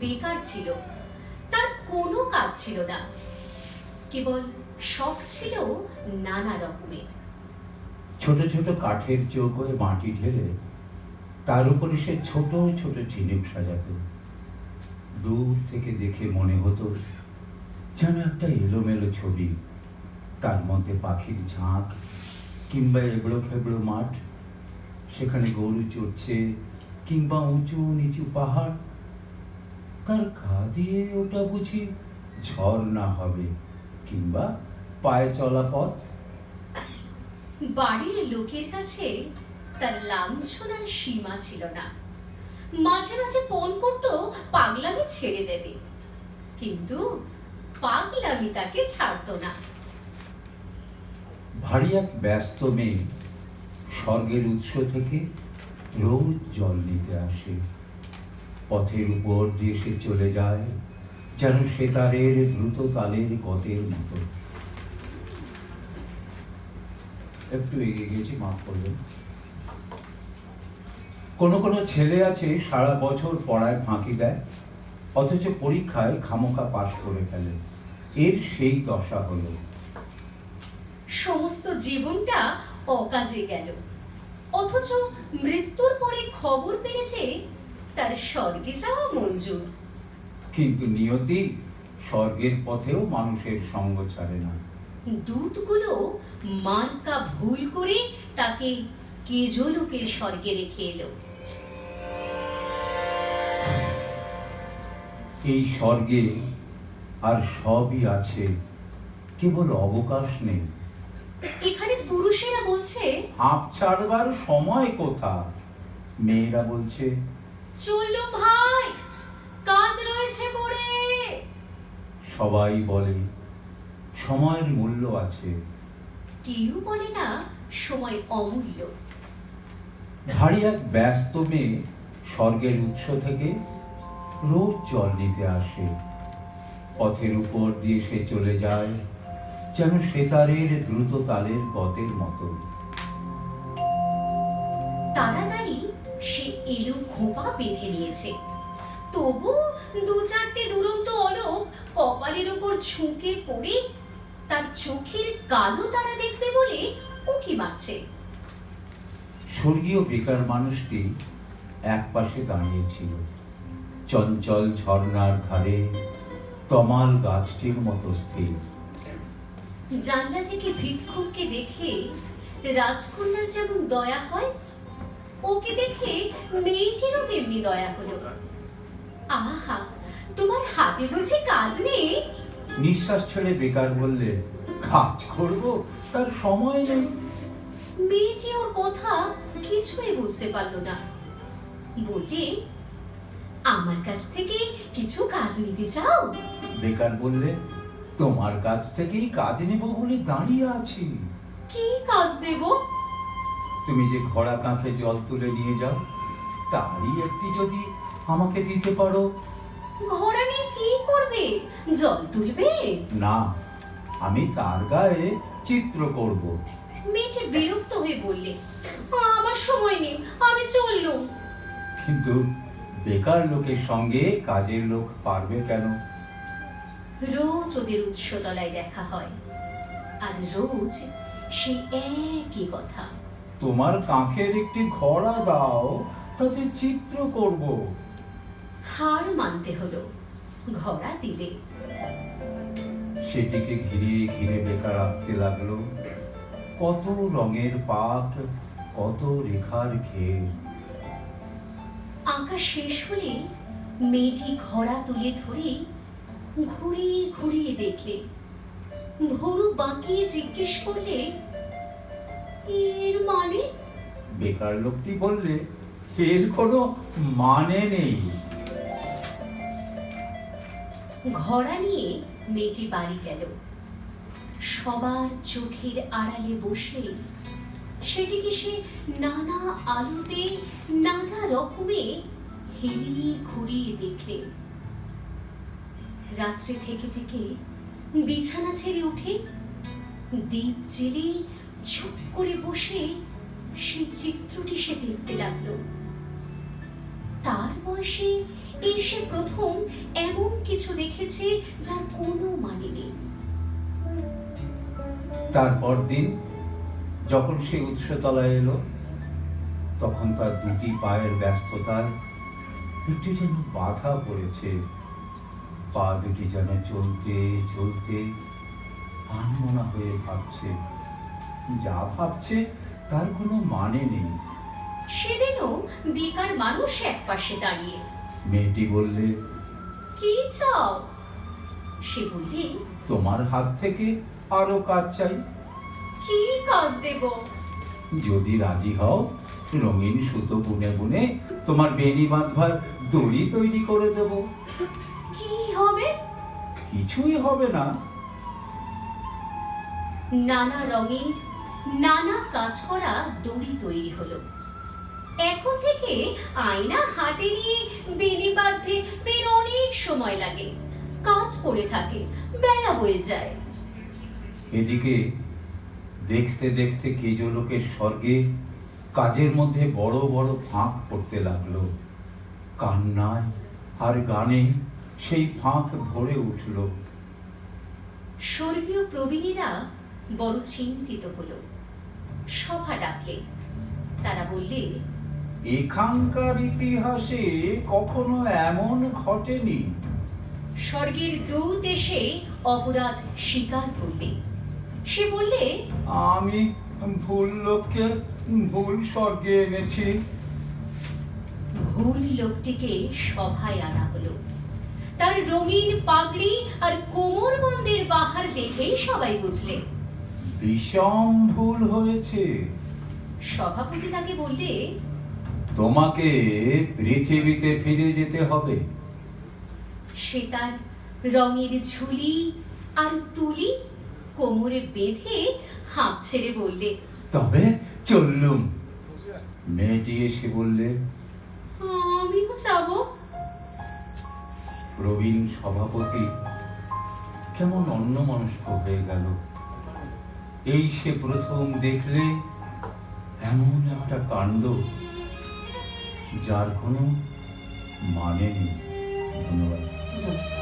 বেকার ছিল। তার কোনো কাজ ছিল না। কেবল শখ ছিল নানা রকমের। ছোট ছোট কাঠের চৌকোয় মাটি ঢেলে তার উপরে সে ছোট ছোট ঝিনুক সাজাতো। দূর থেকে দেখে মনে হতো যেন একটা এলোমেলো ছবি। তার মধ্যে পাখির ঝাঁক কিংবা এবড়ো খেবড়ো মাঠ। সেখানে গরু চড়ছে কিংবা উঁচু নিচু পাহাড়। তার গা দিয়ে ওটা বুঝি ঝর্ণা হবে কিংবা পায়ে চলা পথ? বাড়ির লোকের কাছে তার লাঞ্ছনার সীমা ছিল না। মাঝে মাঝে পণ করত পাগলামি ছেড়ে দেবে। কিন্তু পাগলামি তাকে ছাড়তো না। ভারী এক ব্যস্ত মেয়ে স্বর্গের উৎস থেকে রোজ জল নিতে আসে। পথের উপর দিয়ে সে চলে যায়, যেন সেতারের দ্রুত তালের গতের মতো। একটু এগিয়ে গেছি মাফ করবেন। কোনো কোনো ছেলে আছে সারা বছর পড়ায় ফাঁকি দেয়, অথচ পরীক্ষায় খামোখা পাশ করে ফেলে। এর সেই দশা হলো। সমস্ত জীবনটা অকাজে গেল। অথচ মৃত্যুর পরে খবর যে তার স্বর্গে যাওয়া মঞ্জুর। কিন্তু নিয়তি স্বর্গের পথেও মানুষের সঙ্গ ছাড়ে না। দূতগুলো মার্কা ভুল করে তাকে কেজলোকের স্বর্গে রেখে এলো। এই স্বর্গে আর সবই আছে কেবল অবকাশ নেই। এখানে পুরুষেরা বলছে হাঁপ ছাড়বার সময় কোথা? মেয়েরা বলছে চলল ভাই কাজ রয়েছে পড়ে সবাই বলে সময়ের মূল্য আছে। কেউ বলে না সময় অমূল্য। ভারী এক ব্যস্ত মেয়ে স্বর্গের উৎস থেকে রোজ জল নিতে আসে। পথের উপর দিয়ে সে চলে যায় যেন সেতারের দ্রুত তালের গতের মতো। তাড়াতাড়ি সে এলো খোপা বেঁধে নিয়েছে। তবু দু চারটে দুরন্ত অলক কপালের উপর ঝুঁকে পড়ে তার চোখের কালো তারা দেখবে বলে উকি মারছে স্বর্গীয় বেকার মানুষটি এক পাশে দাঁড়িয়েছিল চঞ্চল ঝর্ণার ধারে তমাল গাছটির মতো স্থির। জানলা থেকে ভিক্ষুককে দেখে রাজকন্যার যেমন দয়া হয় ওকে দেখে মেয়েটিরও তেমনি দয়া হলো। আহা তোমার হাতে বুঝি কাজ নেই? নিঃশ্বাস ছেড়ে বেকার বললে কাজ করব? তার সময় নেই। মেয়েটি ওর কথা কিছুই বুঝতে পারল না। বললে আমার কাছ থেকে কিছু কাজ নিতে চাও? বেকার বললে তোমার কাছ থেকেই কাজ নেব বলে দাঁড়িয়ে আছি। কি কাজ দেব? তুমি যে ঘোড়া কাঁখে জল তুলে নিয়ে যাও তারই একটি যদি আমাকে দিতে পারো। ঘোড়া নিয়ে কি করবে? জল তুলবে? না আমি তার গায়ে চিত্র করব। মেয়েটি বিরক্ত হয়ে বললে আমার সময় নেই আমি চললুম। কিন্তু বেকার লোকের সঙ্গে কাজের লোক পারবে কেন? রোজ ওদের উৎসতলায় দেখা হয়। আর রোজ সেই একই কথা। তোমার কাঁখের একটি ঘোড়া দাও তাতে চিত্র করব। হার মানতে হলো ঘোড়া দিলে। সেটিকে ঘিরে ঘিরে বেকার আঁকতে লাগল। কত রঙের পাক কত রেখার ঘের আঁকা শেষ হলে মেয়েটি ঘোড়া তুলে ধরে ঘুরিয়ে ঘুরিয়ে দেখলে। ভরু বাঁকিয়ে জিজ্ঞেস করলে এর মানে? বেকার লোকটি বললে এর কোনো মানে নেই। ঘোড়া নিয়ে মেয়েটি বাড়ি গেল। সবার চোখের আড়ালে বসে সেটিকে সে নানা আলোতে নানা রকমে হেলিয়ে ঘুরিয়ে দেখলে? রাত্রে থেকে থেকে বিছানা ছেড়ে উঠে দ্বীপ জেলে চুপ করে বসে সেই চিত্রটি সে দেখতে লাগল। তার বয়সে এই সে প্রথম এমন কিছু দেখেছে যার কোনো মানে নেই। তারপর দিন যখন সে উৎসতলায় এলো, তখন তার দুটি পায়ের ব্যস্ততায় একটু যেন বাধা পড়েছে। পা দুটি যেন চলতে চলতে আনমনা হয়ে ভাবছে। যা ভাবছে তার কোনো মানে নেই। সেদিনও বেকার মানুষ এক পাশে দাঁড়িয়ে। মেয়েটি বললে কি চাও? সে বললে তোমার হাত থেকে আরও কাজ চাই। কি কাজ দেব? যদি রাজি হও রঙিন সুতো বুনে বুনে তোমার বেনি বাঁধবার দড়ি তৈরি করে দেব। কি হবে? কিছুই হবে না। নানা রঙের নানা কাজ করা দড়ি তৈরি হলো। এখন থেকে আয়না হাতে নিয়ে বেনি বাঁধতে বের অনেক সময় লাগে। কাজ করে থাকে বেলা বয়ে যায়। এদিকে দেখতে দেখতে কেজো লোকের স্বর্গে কাজের মধ্যে বড় বড় ফাঁক পড়তে লাগল। কান্নায় আর গানে সেই ফাঁক ভরে উঠল। স্বর্গীয় প্রবীণীরা বড় চিন্তিত হলো। সভা ডাকলে। তারা বললে এখানকার ইতিহাসে কখনো এমন ঘটেনি। স্বর্গের দূত এসে অপরাধ স্বীকার করলে। সে বললে আমি ভুল লোককে ভুল স্বর্গে এনেছি। ভুল লোকটিকে সভায় আনা হলো। তার রঙিন পাগড়ি আর কোমর কোমরবন্দের বাহার দেখেই সবাই বুঝলে। বিষম ভুল হয়েছে। সভাপতি তাকে বললে তোমাকে পৃথিবীতে ফিরে যেতে হবে। সে তার রঙের ঝুলি আর তুলি কোমরে বেঁধে হাঁপ ছেড়ে বললে তবে চললুম। মেয়েটি এসে বললে আমিও যাব। প্রবীণ সভাপতি কেমন অন্যমনস্ক হয়ে গেল। এই সে প্রথম দেখলে এমন একটা কাণ্ড যার কোনো মানে নেই। ধন্যবাদ।